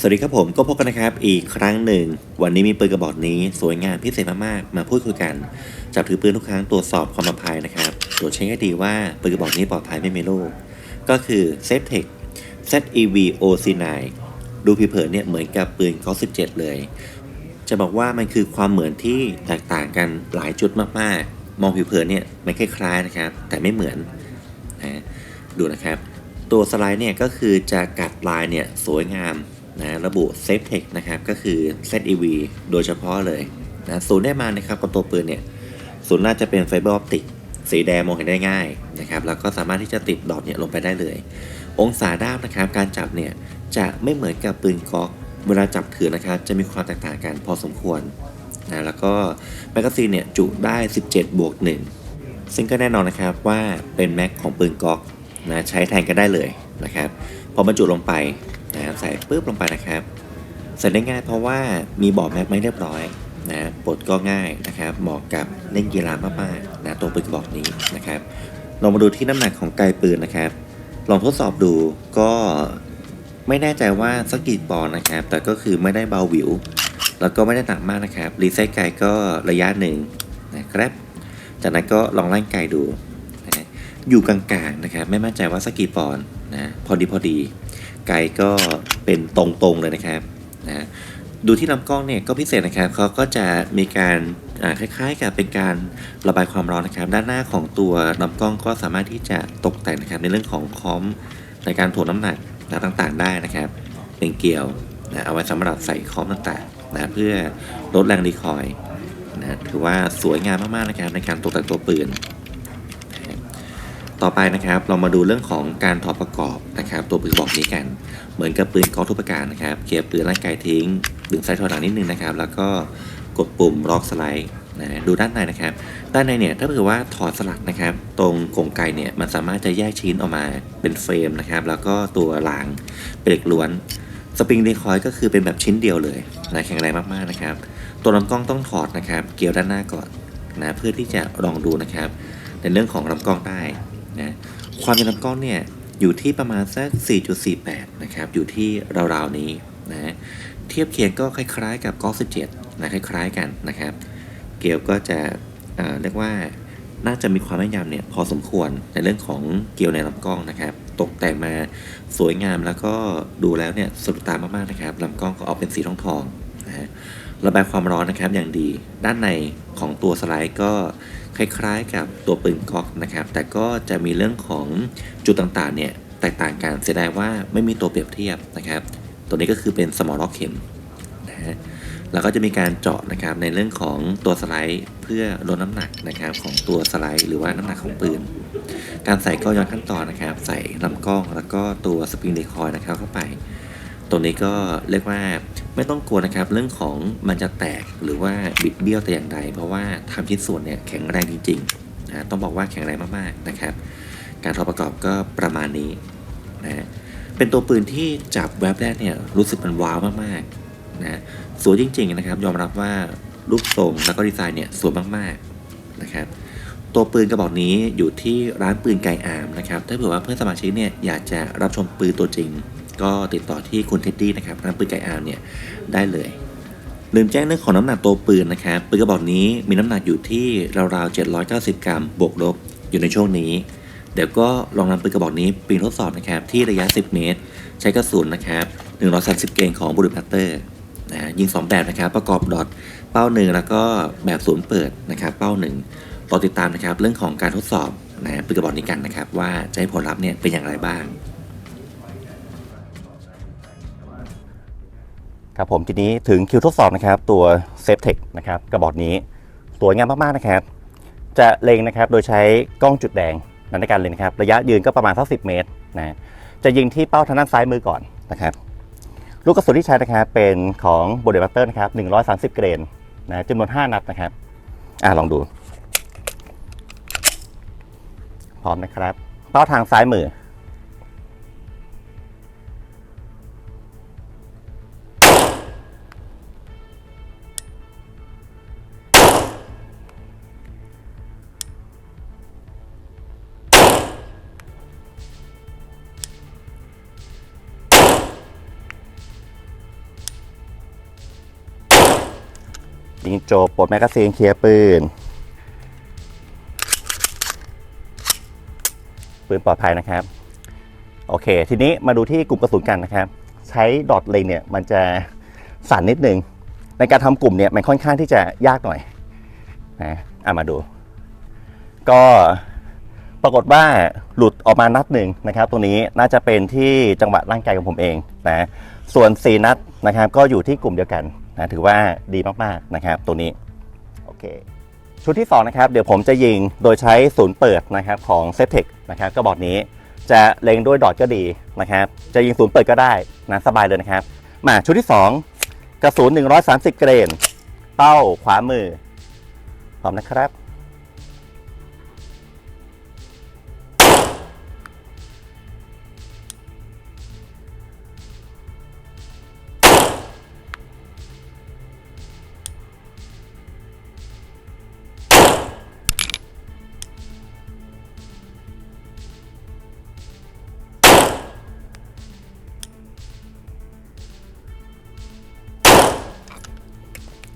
สวัสดีครับผมก็พบกันนะครับอีกครั้งหนึ่ง วันนี้มีปืนกระบอกนี้สวยงามพิเศษมากๆ มาพูดคุยกัน จับถือปืนทุกครั้งตรวจสอบความปลอดภัยนะครับตรวจเช็คให้ดีว่าปืนกระบอกนี้ปลอดภัยไม่มีโรคก็คือ s a f e t e c h ZEV OC9 ดูผิวเผินเนี่ยเหมือนกับปืนกอ17เลย จะบอกว่ามันคือความเหมือนที่แตกต่างกันหลายจุดมากๆ มองผิวเผินเนี่ยมันคล้ายๆนะครับแต่ไม่เหมือนนะดูนะครับ ตัวสไลด์เนี่ยก็คือจะกัดลายเนี่ยสวยงาม นะระบุ Safe Tech นะครับก็คือ ZEV โดยเฉพาะเลยนะศูนย์ได้มานะครับกับตัวปืนเนี่ยศูนย์น่าจะเป็นไฟเบอร์ออปติกสีแดงมองเห็นได้ง่ายนะครับแล้วก็สามารถที่จะติดดอทเนี่ยลงไปได้เลย องศาด้ามนะครับการจับเนี่ยจะไม่เหมือนกับปืนก๊อกเวลาจับถือนะครับจะมีความแตกต่างกันพอสมควรนะแล้วก็แมกกาซีนเนี่ยจุได้ 17 บวก 1 ซึ่งก็แน่นอนนะครับว่าเป็นแม็กของปืนก๊อกนะใช้แทนกันได้เลยนะครับพอบรรจุลงไป ใส่ปุ๊บลงไปนะครับ ใส่ได้ง่ายเพราะว่ามีบอร์ดแม็กไม่เรียบร้อยนะปลดก็ง่ายนะครับ เหมาะกับเล่นกีฬามากๆนะตัวปืนกระบอกนี้นะครับลองมาดูที่น้ำหนักของไกลปืนนะครับ ลองทดสอบดูก็ไม่แน่ใจว่าสักกี่ปอนนะครับ แต่ก็คือไม่ได้เบาหวิว แล้วก็ไม่ได้หนักมากนะครับ รีไซต์ไกลก็ระยะหนึ่งนะครับ จากนั้นก็ลองร่างไกลดู อยู่กลางๆนะครับ ไม่มั่นใจว่าสักกี่ปอนด์นะพอดีพอดี ไกลก็เป็นตรงๆเลยนะครับนะดูที่ลำกล้องเนี่ยก็พิเศษนะครับเขาก็จะมีการคล้ายๆ กับเป็นการระบายความร้อนนะครับ ด้านหน้าของตัวลำกล้องก็สามารถที่จะตกแต่งนะครับ ในเรื่องของคอมในการถ่วงน้ำหนักนะต่างๆ ได้นะครับ เป็นเกลียวนะเอาไว้สำหรับใส่คอมต่างๆนะเพื่อลดแรงรีคอยนะถือว่าสวยงามมากๆนะครับในการตกแต่งตัวปืน ต่อไปนะครับเรามาดูเรื่องของการถอดประกอบนะครับ ตัวปืนบอกนี้กัน เหมือนกับปืนกอล์ฟทุกประการนะครับเก็บปืนร่างกายทิ้ง ดึงซ้ายถอยหลังนิดนึงนะครับ แล้วก็กดปุ่มล็อกสไลด์นะดูด้านในนะครับ ด้านในเนี่ยถ้าเผื่อว่าถอดสลักนะครับ ตรงกรงไกเนี่ยมันสามารถจะแยกชิ้นออกมาเป็นเฟรมนะครับ แล้วก็ตัวรางเป็นเหล็กล้วนสปริงรีคอยก็คือเป็นแบบชิ้นเดียวเลยนะแข็งแรงมากๆนะครับ ตัวลำกล้องต้องถอดนะครับ เกลียวด้านหน้าก่อนนะเพื่อที่จะลองดูนะครับ ในเรื่องของลำกล้องได้ นะ ความเป็นลำกล้องเนี่ยอยู่ที่ประมาณสัก 4.48 นะครับ อยู่ที่ราวๆนี้นะเทียบเคียงก็คล้ายๆ กับกอล์ฟ17นะคล้ายๆกันนะครับ เกลียวก็จะเเรียกว่าน่าจะมีความแม่นยำเนี่ยพอสมควรในเรื่องของเกลียวในลำกล้องนะครับ ตกแต่งมาสวยงามแล้วก็ดูแล้วเนี่ยสะดุดตามากๆนะครับลำกล้องก็ออกเป็นสีทองทองๆนะฮะ ระบายความร้อนนะครับอย่างดี ด้านในของตัวสไลด์ก็คล้ายๆกับตัวปืนก๊อกนะครับ แต่ก็จะมีเรื่องของจุดต่างๆเนี่ยแตกต่างกันเสียดายว่าไม่มีตัวเปรียบเทียบนะครับ ตัวนี้ก็คือเป็นสมอลล็อกเข็มนะฮะแล้วก็จะมีการเจาะนะครับในเรื่องของตัวสไลด์เพื่อลดน้ำหนักนะครับของตัวสไลด์หรือว่าน้ำหนักของปืน การใส่ก็ย้อนขั้นตอนนะครับ ใส่ลำกล้องแล้วก็ตัวสปริงเดคอยนะครับเข้าไป ตรงนี้ก็เรียกว่าไม่ต้องกลัวนะครับ เรื่องของมันจะแตกหรือว่าบิดเบี้ยวแต่อย่างใด เพราะว่าทำชิ้นส่วนเนี่ยแข็งแรงจริงๆนะต้องบอกว่าแข็งแรงมากๆนะครับ การทอประกอบก็ประมาณนี้นะเป็นตัวปืนที่จับแวบแรกเนี่ยรู้สึกมันว้าวมากๆนะสวยจริงๆนะครับ ยอมรับว่ารูปทรงแล้วก็ดีไซน์เนี่ยสวยมากๆนะครับตัวปืนกระบอกนี้อยู่ที่ร้านปืนไกอาร์มนะครับ ถ้าเผื่อว่าเพื่อนสมาชิกเนี่ยอยากจะรับชมปืนตัวจริง ก็ติดต่อที่คุณเท็ดดี้นะครับร้านปืนไกอาร์มเนี่ยได้เลยลืมแจ้งเรื่องของน้ำหนักตัวปืนนะครับปืนกระบอกนี้มีน้ำหนักอยู่ที่ราวๆ790 กรัมบวกลบอยู่ในช่วงนี้ เดี๋ยวก็ลองนำปืนกระบอกนี้ปีนทดสอบนะครับที่ระยะ 10 เมตร ใช้กระสุนนะครับ130 เกรนของบุรุษพัตเตอร์นะยิง 2 แบบนะครับประกอบดอทเป้าหนึ่งแล้วก็แบบศูนย์เปิดนะครับเป้าหนึ่งรอติดตามนะครับเรื่องของการทดสอบนะปืนกระบอกนี้กันนะครับว่าจะให้ผลลัพธ์เนี่ยเป็นอย่างไรบ้าง ครับผมทีนี้ถึงคิวทดสอบนะครับตัว s a f e t e c h นะครับกระบอกนี้สวยงามมากๆนะครับ จะเล็งนะครับโดยใช้กล้องจุดแดงนั่นในการเล็งนะครับ ระยะยืนก็ประมาณสักสิเมตรนะจะยิงที่เป้าทางด้านซ้ายมือก่อนนะครับลูกกระสุนที่ใช้นะครับเป็นของบริบัตเตอร์นะครับ130 เกรนนะจำนวน 5 นัดนะครับอ่าลองดู พร้อมนะครับ เป้าทางซ้ายมือ ยิงโจบปลดแมกกาซีนเคลียร์ปืน ปืนปลอดภัยนะครับ โอเค ทีนี้มาดูที่กลุ่มกระสุนกันนะครับ ใช้ดอทเลงเนี่ยมันจะสั่นนิดนึง ในการทำกลุ่มเนี่ยมันค่อนข้างที่จะยากหน่อยนะอะมาดู ก็ปรากฏว่าหลุดออกมานัดหนึ่งนะครับ ตรงนี้น่าจะเป็นที่จังหวะร่างกายของผมเองนะส่วน 4 นัดนะครับ ก็อยู่ที่กลุ่มเดียวกัน นะถือว่าดีมากๆนะครับ ตัวนี้โอเคชุดที่2นะครับเดี๋ยวผมจะยิงโดยใช้ศูนย์เปิดนะครับของเซฟเทคนะครับกระบอกนี้จะเล็งด้วยดอทก็ดีนะครับ จะยิงศูนย์เปิดก็ได้นะสบายเลยนะครับ มาชุดที่ 2 กระสุน 130 เกรน เป้าขวามือพร้อมนะครับ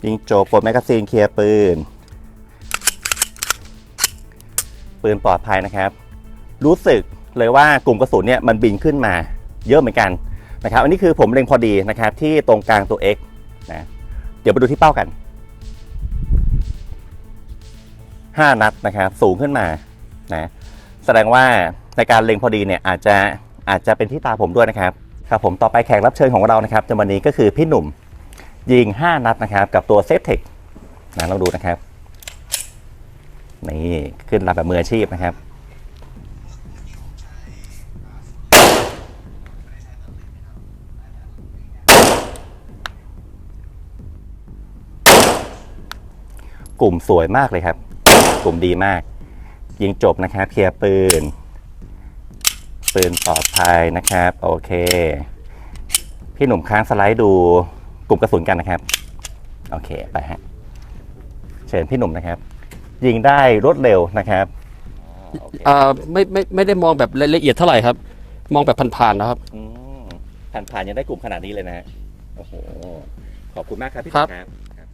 ยิงโจบปลดแมกกาซีนเคลียร์ปืน ปืนปลอดภัยนะครับ รู้สึกเลยว่ากลุ่มกระสุนเนี่ยมันบินขึ้นมาเยอะเหมือนกันนะครับ อันนี้คือผมเล็งพอดีนะครับ ที่ตรงกลางตัว X นะเดี๋ยวไปดูที่เป้ากัน 5 นัดนะครับ สูงขึ้นมานะแสดงว่าในการเล็งพอดีเนี่ยอาจจะอาจจะเป็นที่ตาผมด้วยนะครับครับผมต่อไปแขกรับเชิญของเรานะครับในวันนี้ก็คือพี่หนุ่ม ยิง 5 นัดนะครับ กับตัวเซฟเทคนะเราดูนะครับ นี่ขึ้นรับแบบมืออาชีพนะครับ กลุ่มสวยมากเลยครับ กลุ่มดีมาก ยิงจบนะครับเคลียร์ปืน ปืนปลอดภัยนะครับ โอเค พี่หนุ่มค้างสไลด์ดู กลุ่มกระสุนกันนะครับ โอเคไปฮะเชิญพี่หนุ่มนะครับ ยิงได้รวดเร็วนะครับโอเคอ่าไม่ไม่ไม่ได้มองแบบละเอียดเท่าไหร่ครับ มองแบบผ่านๆนะครับ อืมผ่านผ่านๆยังได้กลุ่มขนาดนี้เลยนะฮะโอ้โหขอบคุณมากครับพี่หครันุ่บมครับครับ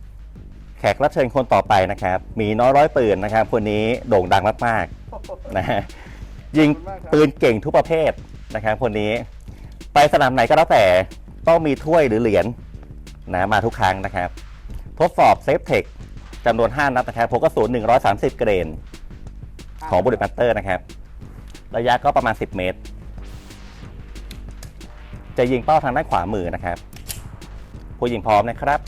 แขกรับเชิญคนต่อไปนะครับ มีน้อยร้อยปืนนะครับคนนี้โด่งดังมากๆนะฮะยิงปืนเก่งทุกประเภทนะครับคนนี้ ไปสนามไหนก็แล้วแต่ต้องมีถ้วยหรือเหรียญ นะมาทุกครั้งนะครับ ทดสอบเซฟเทคจำนวน 5 นัดนะครับพกกระสุน130 เกรน ของบุริปัตเตอร์นะครับ ระยะก็ประมาณ 10 เมตร จะยิงเป้าทางด้านขวามือนะครับ ผู้ยิงพร้อมนะครับ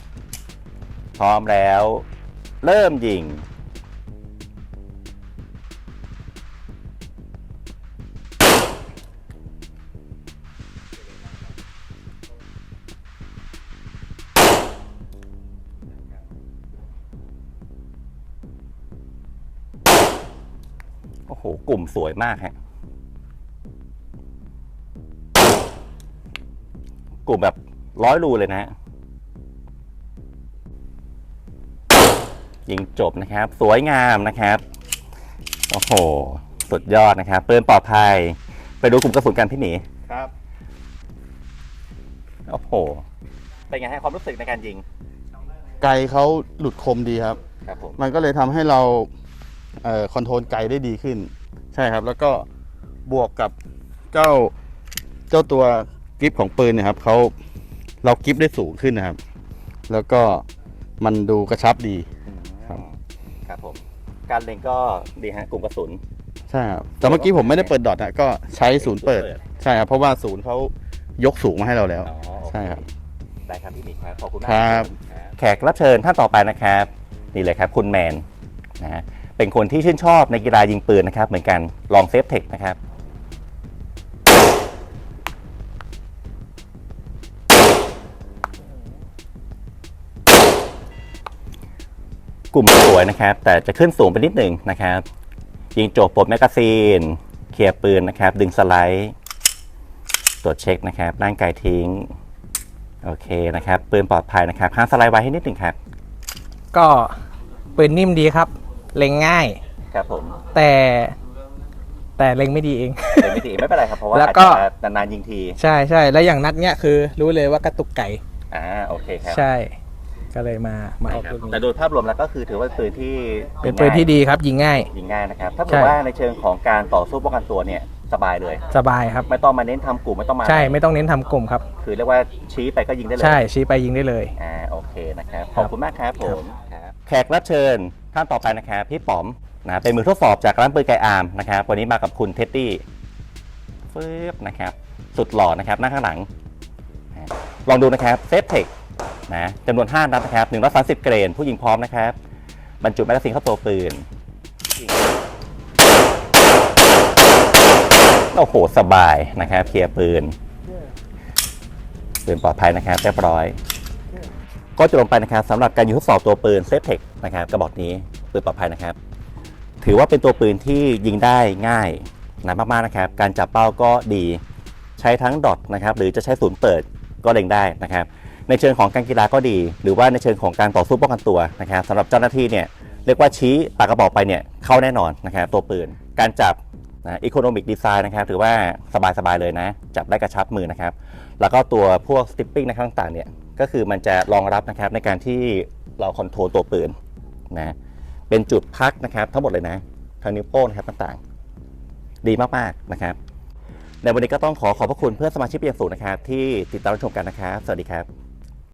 พร้อมแล้ว เริ่มยิง โอ้โห กลุ่มสวยมากฮะ กลุ่มแบบร้อยรูเลยนะฮะ ยิงจบนะครับ สวยงามนะครับ โอ้โห สุดยอดนะครับปืนปลอดภัย ไปดูกลุ่มกระสุนกันพี่หมีครับ โอ้โห เป็นไงให้ความรู้สึกในการยิง ไกลเขาหลุดคมดีครับ ครับผม มันก็เลยทำให้เราเอ่อ คอนโทรลไกลได้ดีขึ้น ใช่ครับ แล้วก็บวกกับเจ้าเจ้าตัวกริปของปืนเนะครับเขาเรากริปได้สูงขึ้นนะครับ แล้วก็มันดูกระชับดี ครับ ครับผม การเล็งก็ดีฮะกลุ่มกระสุน ใช่ครับ แต่เมื่อกี้ผมไม่ได้เปิดดอทนะก็ใช้ศูนย์เปิดศูนย์เปิดใช่ครับ เพราะว่าศูนย์เขายกสูงมาให้เราแล้วอ๋อโอเใช่ครับ ได้ครับพี่หมีครับ ขอบคุณมากครับ แขกรับเชิญท่านต่อไปนะครับ นี่เลยครับ คุณแมนนะฮะ เป็นคนที่ชื่นชอบในกีฬายิงปืนนะครับ เหมือนกันลองเซฟเทคนะครับกลุ่มสวยนะครับ แต่จะขึ้นสูงไปนิดหนึ่งนะครับ ยิงโจบปลดแมกกาซีนเคลียร์ปืนนะครับ ดึงสไลด์ตรวจเช็คนะครับร่างกายทิ้ง โอเคนะครับ ปืนปลอดภัยนะครับค้างสไลด์ไว้ให้นิดหนึ่งครับ ก็ปืนนิ่มดีครับ เล็งง่าย ครับผมแต่ แต่เล็งไม่ดีเองเป็นไม่ดีไม่เป็นไรครับเพราะว่าแล้วอาจก็จะนานๆยิงทีใช่ใช่แล้วอย่างนัดเนี้ยคือ รู้เลยว่ากระตุกไก่อ่าโอเคครับใช่ ก็เลยมามาออกรุ่นแต่นี้โดยภาพรวมแล้วก็คือถือว่าเป็นปืนที่เป็นปืนที่ดีครับ ยิงง่าย ยิงง่ายนะครับ ถ้าใช่เกิดว่าในเชิงของการต่อสู้ป้องกันตัวเนี่ยสบายเลย สบายครับ ไม่ต้องมาเน้นทำกลุ่มไม่ต้องมาใช่ไม่ต้องเน้นทำกลุ่มครับ คือเรียกว่าชี้ไปก็ยิงได้เลย ใช่ชี้ไปยิงได้เลย อ่าโอเคนะครับคขรับอบคุณมากครับผมครับแขกรับเชิญ ท่านต่อไปนะครับพี่ป๋อมนะเป็นมือทดสอบจากร้านปืนไกอาร์มนะครับวันนี้มากับคุณเท็ดดี้ฟึบนะครับสุดหล่อนะครับหน้าข้างหลัง ลองดูนะครับเซฟเทคนะจำนวน 5 นัดนะครับ 130 เกรน ผู้ยิงพร้อมนะครับ บรรจุแมกกาซีนเข้าตัวปืน โอ้โห สบายนะครับเคลียร์ปืนปืนปลอดภัยนะครับเรียบร้อย ก็จะลงไปนะครับสำหรับการยิงทดสอบตัวปืนเซฟเทคนะครับกระบอกนี้ปืนปลอดภัยนะครับ ถือว่าเป็นตัวปืนที่ยิงได้ง่ายนะมากๆนะครับ การจับเป้าก็ดีใช้ทั้งดอทนะครับหรือจะใช้ศูนย์เปิดก็เล็งได้นะครับ ในเชิงของการกีฬาก็ดี หรือว่าในเชิงของการต่อสู้ป้องกันตัวนะครับสำหรับเจ้าหน้าที่เนี่ยเรียกว่าชี้ปากกระบอกไปเนี่ยเข้าแน่นอนนะครับตัวปืนการจับนะอีโคโนมิกดีไซน์นะครับถือว่าสบายๆเลยนะ จับได้กระชับมือนะครับ แล้วก็ตัวพวกสติปปิ้งนะครับต่างๆเนี่ย ก็คือมันจะรองรับนะครับในการที่เราคอนโทรลตัวปืนนะเป็นจุดพักนะครับทั้งหมดเลยนะทางนิ้วโป้งนะครับต่างๆ ดีมากๆนะครับในวันนี้ก็ต้องขอขอบพระคุณเพื่อนสมาชิกเป็นอย่างสูงนะครับ ที่ติดตามรับชมกันนะครับ สวัสดีครับ